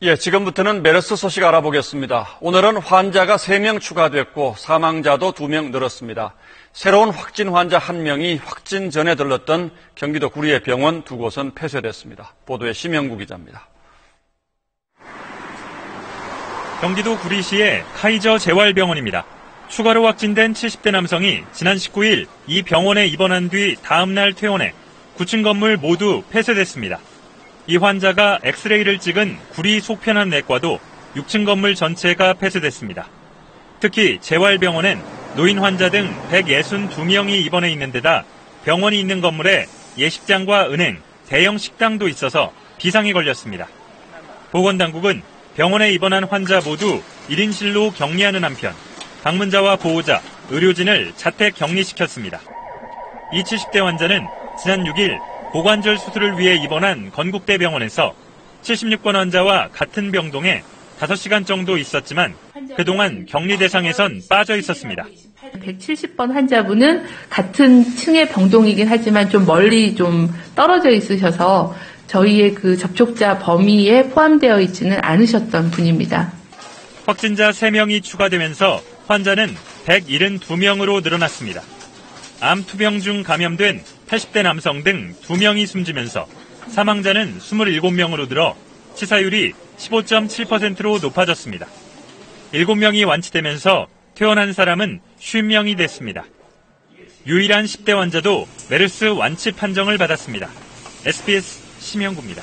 예, 지금부터는 메르스 소식 알아보겠습니다. 오늘은 환자가 3명 추가됐고 사망자도 2명 늘었습니다. 새로운 확진 환자 1명이 확진 전에 들렀던 경기도 구리의 병원 두 곳은 폐쇄됐습니다. 보도에 심영구 기자입니다. 경기도 구리시의 카이저 재활병원입니다. 추가로 확진된 70대 남성이 지난 19일 이 병원에 입원한 뒤 다음날 퇴원해 9층 건물 모두 폐쇄됐습니다. 이 환자가 엑스레이를 찍은 구리 속편한 내과도 6층 건물 전체가 폐쇄됐습니다. 특히 재활병원엔 노인 환자 등 162명이 입원해 있는 데다 병원이 있는 건물에 예식장과 은행, 대형 식당도 있어서 비상이 걸렸습니다. 보건당국은 병원에 입원한 환자 모두 1인실로 격리하는 한편 방문자와 보호자, 의료진을 자택 격리시켰습니다. 이 70대 환자는 지난 6일 고관절 수술을 위해 입원한 건국대병원에서 76번 환자와 같은 병동에 5시간 정도 있었지만 그동안 격리 대상에선 빠져 있었습니다. 170번 환자분은 같은 층의 병동이긴 하지만 좀 멀리 좀 떨어져 있으셔서 저희의 그 접촉자 범위에 포함되어 있지는 않으셨던 분입니다. 확진자 3명이 추가되면서 환자는 172명으로 늘어났습니다. 암 투병 중 감염된 80대 남성 등 2명이 숨지면서 사망자는 27명으로 늘어 치사율이 15.7%로 높아졌습니다. 7명이 완치되면서 퇴원한 사람은 50명이 됐습니다. 유일한 10대 환자도 메르스 완치 판정을 받았습니다. SBS 심영구입니다.